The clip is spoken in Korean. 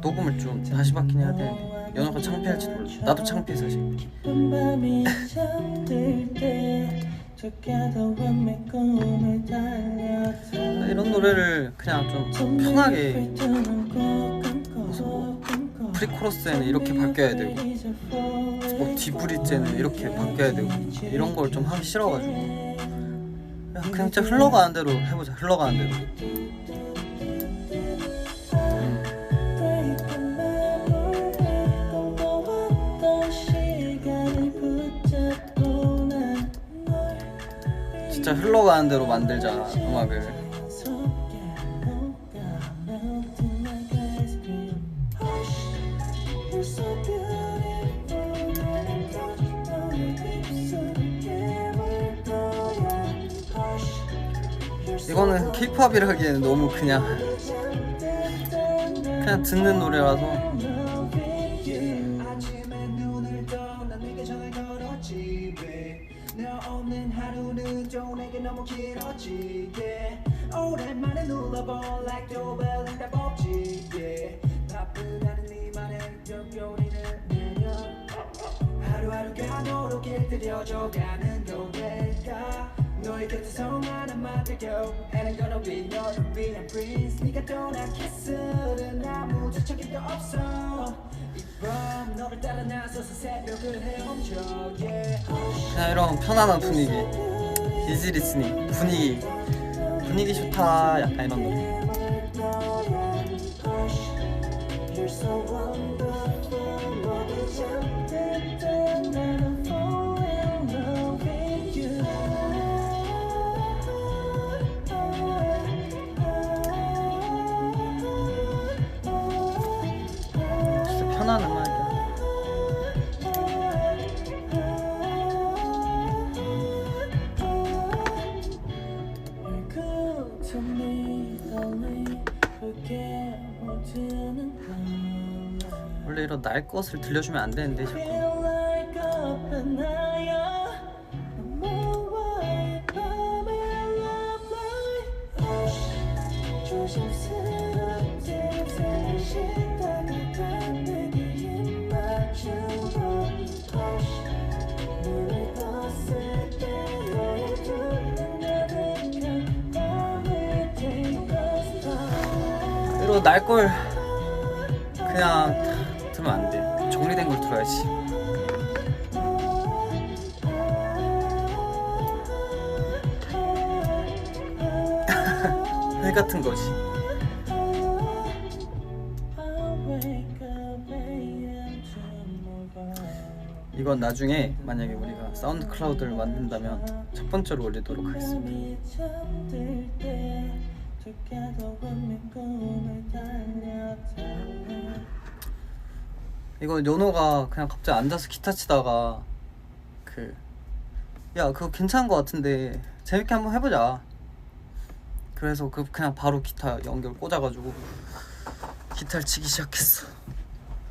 녹음을 좀 다시 받긴 해야 되는데 연어가 창피할지도 몰라. 나도 창피해 사실. 이런 노래를 그냥 좀 편하게 프리코러스에는 이렇게 바뀌어야 되고 뭐 디브리제는 이렇게 바뀌어야 되고 이런 걸 좀 하기 싫어가지고 야, 그냥 진짜 흘러가는 대로 해보자. 흘러가는 대로. 음, 진짜 흘러가는 대로 만들자 음악을 이거는 케이팝이라기에는 너무 그냥 그냥 듣는 노래라서. 하루하루가 너로 길들여져 가는 노래가 너의 곁에서만 한 맡을겨 And I'm gonna be 너를 위한 prince 네가 떠난 키스는 아무 적임도 없어 이밤 너를 따라 나서서 새벽을 헤엄쳐 yeah. 그냥 이런 편안한 분위기. 이지 리스닝 분위기. 분위기 좋다. 약간 이런 노래 You're so 모든 걸 원래 이런 날 것을 들려주면 안 되는데 자꾸 star 이런 날걸 그냥 다 들으면 안 돼. 정리된 걸 들어야지. 회 같은 거지. 이건 나중에 만약에 우리가 사운드 클라우드를 만든다면 첫 번째로 올리도록 하겠습니다 이거 연호가 그냥 갑자기 앉아서 기타 치다가 그 야 그거 괜찮은 거 같은데 재밌게 한번 해보자. 그래서 그 그냥 바로 기타 연결 꽂아가지고 기타를 치기 시작했어